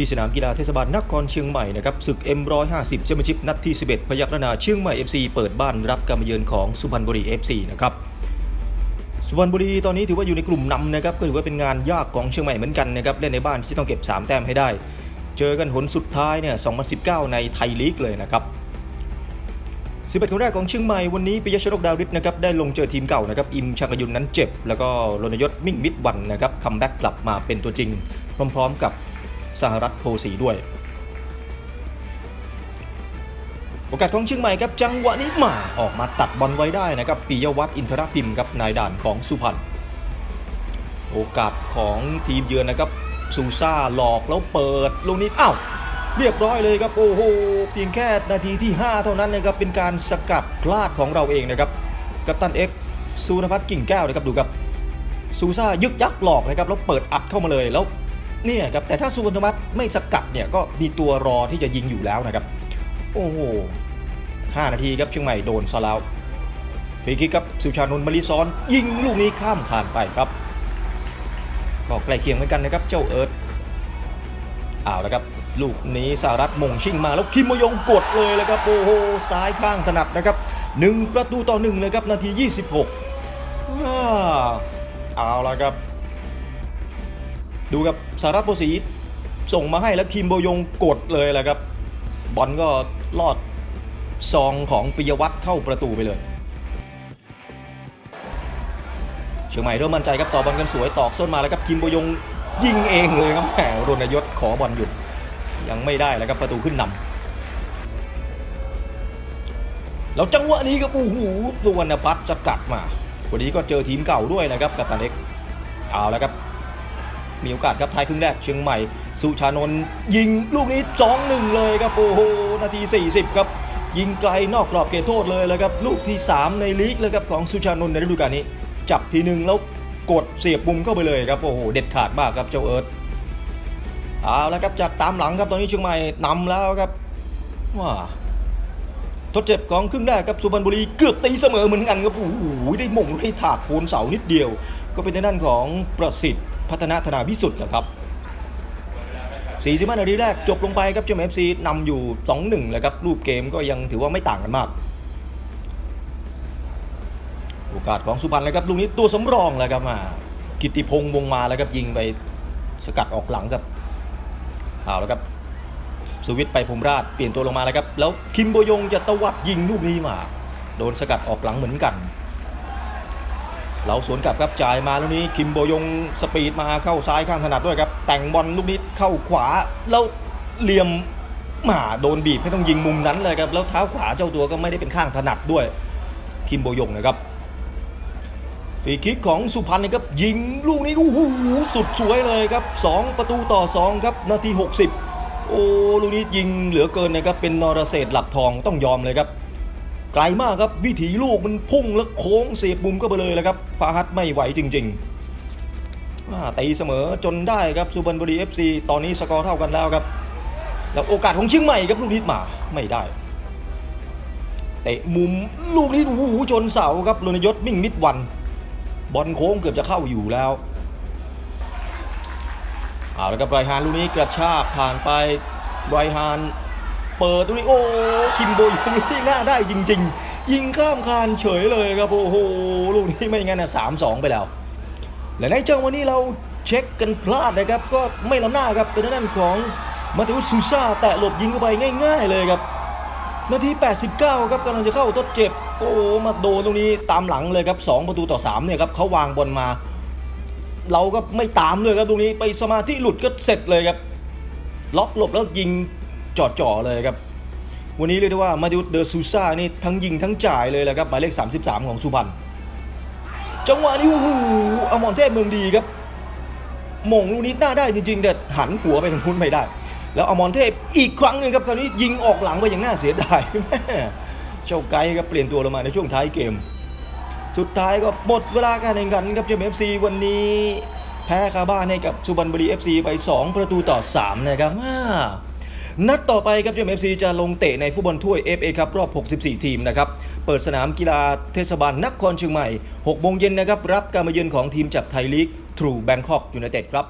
ที่สนามกีฬาเทศบาลนครเชียงใหม่นะครับศึก M150 แชมเปี้ยนชิพนัดที่ 11 พยัคฆ์นาเชียงใหม่ FC เปิดบ้านรับการมาเยือนของสุพรรณบุรี FC นะครับสุพรรณบุรีตอนนี้ถือว่าอยู่ในกลุ่มนำนะครับก็ถือว่าเป็นงานยากของเชียงใหม่เหมือนกันนะครับเล่นในบ้านที่ต้องเก็บ 3 แต้มให้ได้ เจอกันหนสุดท้ายเนี่ย 2019 ในไทยลีกเลยนะครับ11คนแรกของเชียงใหม่วันนี้ปิยชนกดาวฤทธิ์นะครับได้ลงเจอทีมเก่านะครับอิมชักยุนนั้นเจ็บ แล้วก็รณยศมิ่งมิตรวันนะครับคัมแบ็กกลับมาเป็นตัวจริง พร้อม ๆ กับ สหรัฐโพสีด้วย โอกาสของเชียงใหม่ครับจังหวะนี้มาออกมาตัดบอลไว้ได้นะครับปิยวัฒน์อินทรพิมพ์ครับนายด่านของสุพรรณโอกาสของทีมเยือนนะครับซูซ่าหลอกแล้วเปิดลูกนี้อ้าวเรียบร้อยเลยครับโอ้โหเพียงแค่นาทีที่ 5 เท่านั้นนะครับเป็นการสกัดพลาดของเราเองนะครับกัปตันเอ็กซ์สุนพัฒน์กิ่งแก้วนะครับดูครับซูซ่ายึกยักหลอกนะครับแล้วเปิดอัดเข้ามาเลยแล้ว เนี่ยครับแต่ถ้าสุนพัฒน์ไม่สกัดเนี่ยก็มีตัวรอที่จะยิงอยู่แล้วนะครับ โอ้โห5นาทีครับเชียงใหม่โดนซะแล้วฟรีคิกครับสุชานนท์มาริซอน ยิงลูกนี้ข้ามคานไปครับก็ใกล้เคียงเหมือนกันนะครับเจ้าเอิร์ธเอาแล้วครับลูกนี้สหรัฐมงชิงมาแล้วคิมโมยงกดเลยเลยครับโอ้โหซ้ายข้างถนัดนะครับหนึ่งประตูต่อหนึ่งเลยครับนาที 26อ้าเอาแล้วครับ ดูครับสหรัฐโปรสีส่งมาให้แล้วคิมโบยงกดเลยแหละครับ บอลก็ลอดซองของปิยวัฒน์เข้าประตูไปเลย เชียงใหม่เริ่มมั่นใจครับต่อบอลกันสวยตอกส้นมาแล้วครับคิมโบยงยิงเองเลยครับแหมรณยศขอบอลหยุดยังไม่ได้แล้วครับประตูขึ้นนำแล้วจังหวะนี้ครับโอ้โหสุวรรณพัฒน์จะกัดมา วันนี้ก็เจอทีมเก่าด้วยนะครับกับตาเล็กเอาแล้วครับ มีโอกาสครับท้ายครึ่งแรกเชียงใหม่ สุชานนท์ยิงลูกนี้จ้องหนึ่งเลยครับโอ้โหนาที 40 ครับ ยิงไกลนอกกรอบเขตโทษเลยแล้วครับลูกที่ 3 ในลีกเลยครับของสุชานนท์ในฤดูกาลนี้ จับทีหนึ่งแล้วกดเสียบมุมเข้าไปเลยครับโอ้โหเด็ดขาดมากครับเจ้าเอิร์ธเอาแล้วครับจากตามหลังครับตอนนี้เชียงใหม่นำแล้วครับว้าทดเจ็บของครึ่งแรกครับสุพรรณบุรีเกือบตีเสมอเหมือนกันครับโอ้โหได้มงให้ถากโคนเสานิดเดียว ก็เป็นทางด้านของประสิทธิ์ พัฒนาธนาพิสุทธิ์แหละครับ45นาทีแรกจบลงไปครับเชียงใหม่เอฟซีนำอยู่ 2-1แล้วครับรูปเกมก็ยังถือว่าไม่ต่างกันมาก โอกาสของสุพรรณเลยครับลูกนี้ตัวสำรองแล้วครับมากิตติพงษ์วงมาแล้วครับยิงไปสกัดออกหลังครับเอาแล้วครับสุวิทย์ไปภูมิราชเปลี่ยนตัวลงมาแล้วครับแล้วคิมโบยงจะตวัดยิงลูกนี้มา โดนสกัดออกหลังเหมือนกัน เราสวนกลับครับจ่ายมาลูกนี้คิมโบยงสปีดมาเข้าซ้ายข้างถนัดด้วยครับ แต่งบอลลูกนี้เข้าขวาแล้วเหลี่ยมหมาโดนบีบให้ต้องยิงมุมนั้นเลยครับแล้วเท้าขวาเจ้าตัวก็ไม่ได้เป็นข้างถนัดด้วย คิมโบยงนะครับฟรีคิกของสุพรรณนะครับยิงลูกนี้โอ้โหสุดสวยเลยครับ 2 ประตูต่อ 2 ครับ นาที 60 โอ้ลูกนี้ยิงเหลือเกินนะครับเป็นนรเศรษหลักทองต้องยอมเลยครับ ไกลมากครับวิถีลูกมันพุ่งแล้วโค้งเสียบมุมก็ไปเลยแล้วครับฟาฮัดไม่ไหวจริงๆาตีเสมอจนได้ครับสุพรรณบุรี FC ตอนนี้สกอร์เท่ากันแล้วครับ แล้วโอกาสของเชียงใหม่ครับลูกนี้มาไม่ได้เตะมุมลูกนี้โอ้โหชนเสาครับรณยศมิ่งมิดวัน บอลโค้งเกือบจะเข้าอยู่แล้วเอาแล้วครับไรฮานลูกนี้กระชากผ่านไปไรฮาน เปิดตรงนี้โอ้คิมโบยงนี่หน้าได้จริง ๆ ยิงข้ามคานเฉยเลยครับโอ้โหลูกนี้ไม่งั้นนะสามสองไปแล้ว และในจังหวะนี้เราเช็คกันพลาดนะครับ ก็ไม่ล้ำหน้าครับเป็นด้านของมาติอุสซูซาแตะหลบยิงเข้าไปง่าย ๆ เลยครับนาที 89 ครับกำลังจะเข้าทดเจ็บ โอ้มาโดนตรงนี้ตามหลังเลยครับ 2 ประตูต่อ 3 เนี่ยครับเขาวางบอลมา เราก็ไม่ตามเลยครับตรงนี้ไปสมาธิหลุดก็เสร็จเลยครับ ล็อกหลบแล้วยิง จ่อๆเลยครับ วันนี้เรียกได้ว่ามาดิวเดอซูซ่านี่ทั้งยิงทั้งจ่ายเลยแหละครับหมายเลข 33 ของสุพรรณจังหวะนี้โอ้โหอมรเทพเมืองดีครับมงลูกนี้หน้าได้จริงๆแต่หันหัวไปทางพุ้นไม่ได้ แล้วอมรเทพอีกครั้งหนึ่งครับคราวนี้ยิงออกหลังไปอย่างน่าเสียดายเจ้าไกด์ครับเปลี่ยนตัวลงมาในช่วงท้ายเกม สุดท้ายก็หมดเวลาการแข่งขันครับเจมเอฟซีวันนี้แพ้คาบ้านให้กับสุพรรณบุรี FC ไป 2 ประตูต่อ 3 นะครับ นัดต่อไปครับเจมเอฟซีจะลงเตะในฟุตบอลถ้วย FA ครับรอบ 64 ทีมนะครับ เปิดสนามกีฬาเทศบาลนครเชียงใหม่6โมงเย็นนะครับ รับการมาเยือนของทีมจากไทยลีกทรูแบงคอกยูไนเต็ดครับ